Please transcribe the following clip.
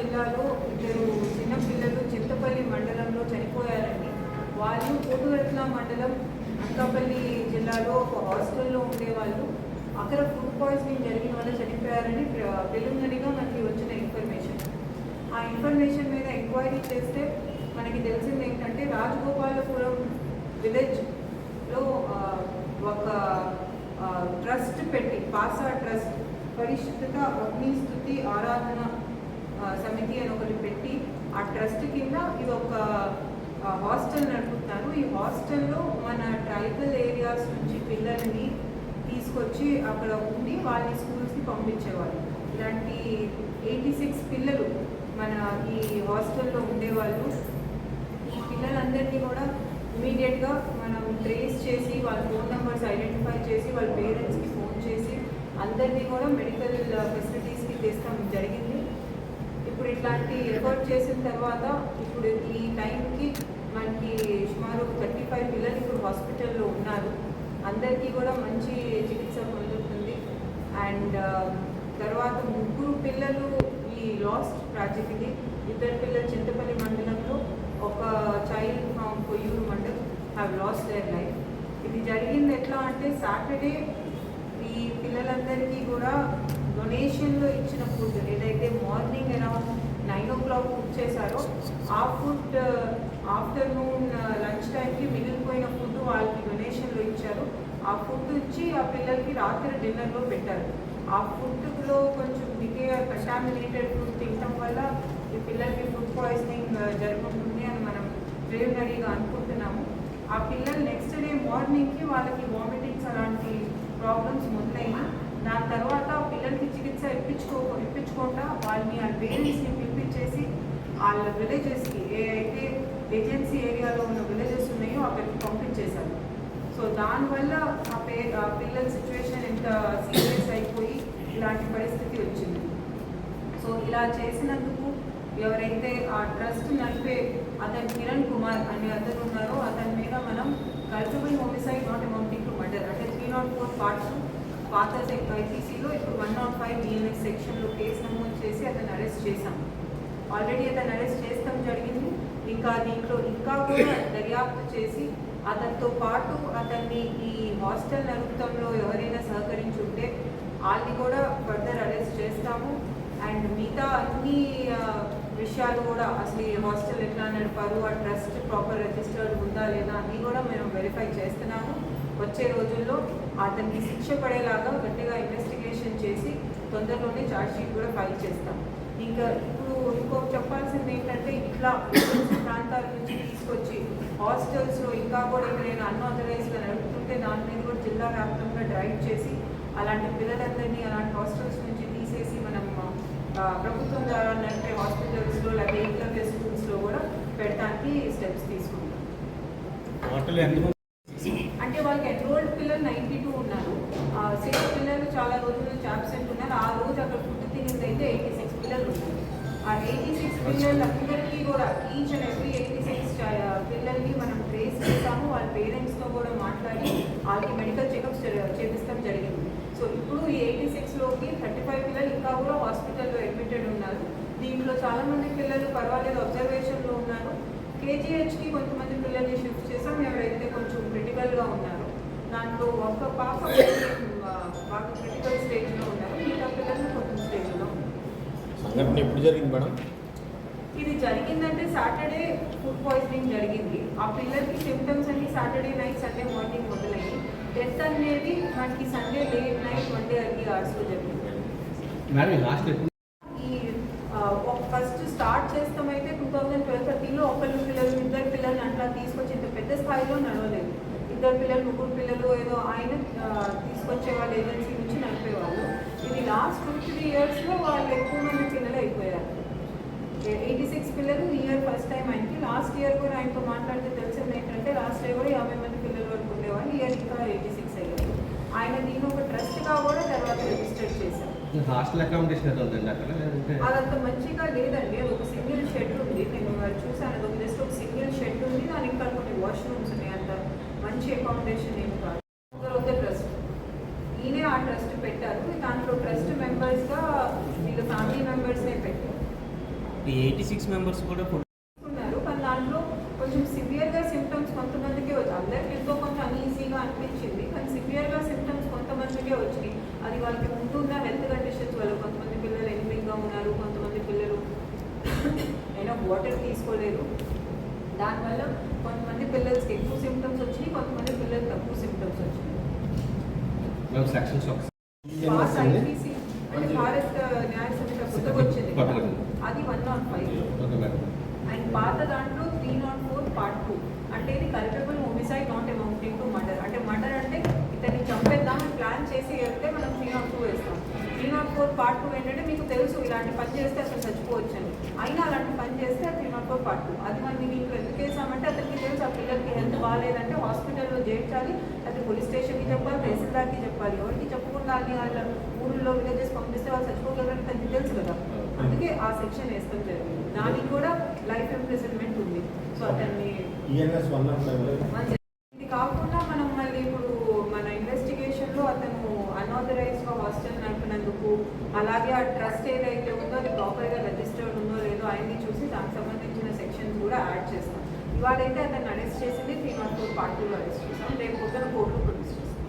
జిల్లాలో ఇద్దరు చిన్నపిల్లలు చింతపల్లి మండలంలో చనిపోయారండి. వాళ్ళు కోటురత్న మండలం అనకాపల్లి జిల్లాలో ఒక హాస్టల్లో ఉండేవాళ్ళు. అక్కడ ఫుడ్ పాయిజనింగ్ జరిగిన వల్ల చనిపోయారని ప్రిలిమినరీగా మనకి వచ్చిన ఇన్ఫర్మేషన్ ఆ ఇన్ఫర్మేషన్ మీద ఎంక్వైరీ చేస్తే మనకి తెలిసింది ఏంటంటే రాజగోపాలపురం విలేజ్లో ఒక ట్రస్ట్ పెట్టి పాసా ట్రస్ట్ పరిశుద్ధత అగ్నిస్థుతి ఆరాధన సమితి అని ఒకటి పెట్టి ఆ ట్రస్ట్ కింద ఇది ఒక హాస్టల్ నడుపుతున్నారు. ఈ హాస్టల్లో మన ట్రైబల్ ఏరియాస్ నుంచి పిల్లల్ని తీసుకొచ్చి అక్కడ ఉండి వాళ్ళని స్కూల్స్కి పంపించేవాళ్ళు. ఇలాంటి ఎయిటీ సిక్స్ పిల్లలు మన ఈ హాస్టల్లో ఉండేవాళ్ళు. ఈ పిల్లలందరినీ కూడా ఇమీడియట్గా మనం ట్రేస్ చేసి వాళ్ళ ఫోన్ నెంబర్స్ ఐడెంటిఫై చేసి వాళ్ళ పేరెంట్స్కి ఫోన్ చేసి అందరినీ కూడా మెడికల్ ఫెసిలిటీస్కి తెస్తాం. జరిగింది ఇప్పుడు ఇట్లాంటి ఎఫర్ట్ చేసిన తర్వాత ఇప్పుడు ఈ టైంకి మనకి సుమారు థర్టీ ఫైవ్ పిల్లలు ఇప్పుడు హాస్పిటల్లో ఉన్నారు. అందరికీ కూడా మంచి చికిత్స పొందుతుంది. అండ్ uh, తర్వాత ముగ్గురు పిల్లలు ఈ లాస్ట్ ట్రాజెడీని ఇద్దరు పిల్లలు చింతపల్లి మండలంలో ఒక child from Koyyuru mandal have lost their life ఇది జరిగింది ఎట్లా అంటే సాటర్డే ఈ పిల్లలందరికీ కూడా డొనేషన్లో ఇచ్చిన ఫుడ్ ఏదైతే మార్నింగ్ కుక్ చేశారో ఆ ఫుడ్ ఆఫ్టర్నూన్ లంచ్ టైంకి మిగిలిపోయిన ఫుడ్ వాళ్ళకి డొనేషన్లో ఇచ్చారు. ఆ ఫుడ్ ఇచ్చి ఆ పిల్లలకి రాత్రి డిన్నర్లో పెట్టారు. ఆ ఫుడ్లో కొంచెం డికే కంటామినేటెడ్ ఫుడ్ తినడం వల్ల ఈ పిల్లలకి ఫుడ్ పాయిజనింగ్ uh, జరుగుతుంది అని మనం ప్రిలిమినరీగా అనుకుంటున్నాము. ఆ పిల్లలు నెక్స్ట్ డే మార్నింగ్కి వాళ్ళకి వామిటింగ్స్ అలాంటి ప్రాబ్లమ్స్ మొదలైనా దాని తర్వాత ఆ పిల్లలకి చికిత్స ఇప్పించుకో ఇప్పించుకుంటా వాళ్ళని ఆ పేరెంట్స్ని పిలిపించేసి వాళ్ళ విలేజెస్కి ఏ అయితే ఏజెన్సీ ఏరియాలో ఉన్న విలేజెస్ ఉన్నాయో అక్కడికి పంపించేశారు. సో దానివల్ల ఆ పే ఆ పిల్లల సిచ్యువేషన్ ఎంత సీరియస్ అయిపోయి ఇలాంటి పరిస్థితి వచ్చింది. సో ఇలా చేసినందుకు ఎవరైతే ఆ ట్రస్ట్ నడిపే అతను కిరణ్ కుమార్ అనే అతను ఉన్నారో అతని మీద మనం culpable homicide not amounting to murder అంటే త్రీ నాట్ ఫోర్ పార్ట్స్ పాత ఐపీసీలో ఇప్పుడు వన్ నాట్ ఫైవ్ డిఎన్ఎస్ సెక్షన్లో కేసు నమోదు చేసి అతను అరెస్ట్ చేశాం ఆల్రెడీ అతను అరెస్ట్ చేస్తాం జరిగింది. ఇంకా దీంట్లో ఇంకా కూడా దర్యాప్తు చేసి అతనితో పాటు అతన్ని ఈ హాస్టల్ నరుకుతంలో ఎవరైనా సహకరించుంటే వాళ్ళని కూడా ఫర్దర్ అరెస్ట్ చేస్తాము. అండ్ మిగతా అన్ని విషయాలు కూడా అసలు ఈ హాస్టల్ ఎట్లా నడిపారు ఆ ట్రస్ట్ ప్రాపర్ రిజిస్టర్డ్ ఉందా లేదా అని కూడా మేము వెరిఫై చేస్తున్నాము. వచ్చే రోజుల్లో అతనికి శిక్ష పడేలాగా గట్టిగా ఇన్వెస్టిగేషన్ చేసి తొందరలోనే ఛార్జ్ షీట్ కూడా ఫైల్ చేస్తాం ఇంకా ఇప్పుడు ఏంటంటే ఇట్లా ప్రాంతాల నుంచి తీసుకొచ్చి హాస్టల్స్లో ఇంకా కూడా ఎక్కడైనా అన్ఆథరైజ్గా నడుపుతుంటే దాని మీద కూడా జిల్లా వ్యాప్తంగా డ్రైవ్ చేసి అలాంటి పిల్లలందరినీ అలాంటి హాస్టల్స్ నుంచి తీసేసి మనం ప్రభుత్వం ద్వారా నడిపే హాస్పిటల్స్లో లేకపోతే ఏకలవ్య స్కూల్స్లో కూడా పెట్టడానికి స్టెప్స్ తీసుకుంటాం అంటే వాళ్ళకి ఎన్రోల్డ్ పిల్లలు నైంటీ టూ ఉన్నారు సిక్స్ పిల్లలు చాలా రోజుల నుంచి అబ్సెంట్ ఉన్నారు. ఆ రోజు అక్కడ ఫుడ్ తినింది అయితే ఎయిటీ సిక్స్ పిల్లలు ఉన్నారు. ఆ ఎయిటీ సిక్స్ పిల్లలందరికీ కూడా each and every eighty six పిల్లల్ని మనం ట్రేస్ చేస్తాము వాళ్ళ పేరెంట్స్తో కూడా మాట్లాడి వాళ్ళకి మెడికల్ చెకప్స్ చేపిస్తాం జరిగింది. సో ఇప్పుడు ఈ ఎయిటీ సిక్స్లోకి థర్టీ ఫైవ్ పిల్లలు ఇంకా కూడా హాస్పిటల్లో అడ్మిటెడ్ ఉన్నారు. దీంట్లో చాలామంది పిల్లలు పర్వాలేదు అబ్జర్వేషన్లో ఉన్నారు. కేజీహెచ్కి కొంతమంది పిల్లల్ని షిఫ్ట్ చేసాం. ఎవరైతే కొంచెం క్రిటికల్గా ఉన్నారో దాంట్లో ఒక పాప బాగా క్రిటికల్ స్టేజ్లో ఉన్నారు సంఘటన ఎప్పుడు జరిగింది మేడం? ఇది జరిగిందంటే సాటర్డే ఫుడ్ పాయిజనింగ్ జరిగింది. ఆ పిల్లలకి సిమ్టమ్స్ అన్ని సాటర్డే నైట్ సండే మార్నింగ్ మొదలయ్యి. డెత్ అనేది మనకి Sunday late night one day early అవర్స్లో జరిగింది. మేడం ఈ ఫస్ట్ స్టార్ట్ చేస్తామైతే టూ థౌజండ్ ట్వెల్వ్ థర్టీలో ఒకళ్ళు పిల్లలు ఇద్దరు పిల్లల్ని అట్లా తీసుకొచ్చి ఇంత పెద్ద స్థాయిలో నడవలేదు. ఇద్దరు పిల్లలు ముగ్గురు పిల్లలు ఏదో ఆయన తీసుకొచ్చే వాళ్ళ ఏజెన్సీ నుంచి నడిపేవాళ్ళు. ఇది లాస్ట్ టూ త్రీ ఇయర్స్లో వాళ్ళు ఎక్కువ మంది పిల్లలు అయిపోయారు. ఎయిటీ సిక్స్ పిల్లలు ఇయర్ ఫస్ట్ టైం ఆయనకి. లాస్ట్ ఇయర్ కూడా ఆయనతో మాట్లాడితే తెలిసింది ఏంటంటే లాస్ట్ ఇయర్ కూడా యాభై మంది పిల్లల వరకు ఉండేవాళ్ళు ఇయర్ ఇంకా ఎయిటీ సిక్స్ అయ్యారు. ఆయన దీన్ని ఒక ట్రస్ట్గా కూడా తర్వాత రిజిస్టర్ చేశారు. హాస్టల్ అకామిడేషన్ అదంత మంచిగా లేదండి అది ఒక సింగిల్ షెడ్ ఉంది. నేను చూసాను అది ఒక జస్ట్ ఒక సింగిల్ షెడ్ ఉంది. దానికి ఇంకా కొన్ని వాష్రూమ్స్ ఉన్నాయి అంత. మంచి అకామిడేషన్ ఏం కాదు ఒక ట్రస్ట్ ఈయనే ఆ ట్రస్ట్ పెట్టారు. దాంట్లో ట్రస్ట్ మెంబర్స్గా వీళ్ళ ఫ్యామిలీ మెంబర్స్నే పెట్టారు? ఈ ఎయిటీ సిక్స్ మెంబర్స్ కూడా ఉన్నారు. కానీ దాంట్లో కొంచెం సివియర్గా సిమ్టమ్స్ కొంతమందికే వచ్చి అందరికి ఎంతో కొంచెం అన్ఈజీగా అనిపించింది కానీ సివియర్గా సిమ్టమ్స్ కొంతమందికే వచ్చినాయి. అది వాళ్ళకి ముందు ఉన్న హెల్త్ కండిషన్స్ వల్ల? కొంతమంది పిల్లలు ఎనిమింగ్గా ఉన్నారు కొంతమంది పిల్లలు అయినా వాటర్ తీసుకోలేదు. దానివల్ల కొంతమంది పిల్లలకి ఎక్కువ సిమ్టమ్స్ వచ్చినాయి కొంతమంది పిల్లలు తక్కువ సిమ్టమ్స్ వచ్చినాయి. సెక్షన్స్ పాస్ ఐపీసీ అంటే భారత్ న్యాయ వచ్చింది అది వన్ నాట్ ఫైవ్ అండ్ పాత దాంట్లో three not four part two అంటే ఇది culpable homicide not amounting to murder. అంటే మర్డర్ అంటే ఇతన్ని చంపేద్దామని ప్లాన్ చేసి వెళ్తే మనం త్రీ నాట్ టూ వేస్తాం. Three not four part two ఏంటంటే మీకు తెలుసు ఇలాంటి పని చేస్తే అసలు చచ్చిపోవచ్చు అని అయినా అలాంటి పని చేస్తే three not four part two అది మనం దీంట్లో వేసామంటే అతనికి తెలుసు ఆ పిల్లలకి హెల్త్ బాగాలేదంటే హాస్పిటల్లో చేర్చాలి అది పోలీస్ స్టేషన్కి చెప్పాలి తహసీల్దార్కి చెప్పాలి. ఎవరికి చెప్పకుండా అన్ని వాళ్ళ ఊళ్ళో విలేజెస్ పంపిస్తే వాళ్ళు చచ్చిపోగలరని తనకి తెలుసు కదా. అందుకే ఆ సెక్షన్ వేస్తాం జరిగింది. దానికి కూడా లైఫ్ ఇంప్రిజన్మెంట్ ఉంది. సో అతన్ని ఇది కాకుండా మనం మళ్ళీ ఇప్పుడు మన ఇన్వెస్టిగేషన్లో అతను అన్ఆథరైజ్డ్గా హాస్టల్ నడిపినందుకు అలాగే ఆ ట్రస్ట్ ఏదైతే ఉందో అది ప్రాపర్గా రిజిస్టర్డ్ ఉందో లేదో ఆయన్ని చూసి దానికి సంబంధించిన సెక్షన్స్ కూడా యాడ్ చేస్తాం. ఇవాళైతే అతను అరెస్ట్ చేసింది త్రీ నాట్ ఫోర్ పార్టీలో అరెస్ట్ చేసాం రేపు పొద్దున కోర్టులో ప్రొడ్యూస్ చేస్తాం.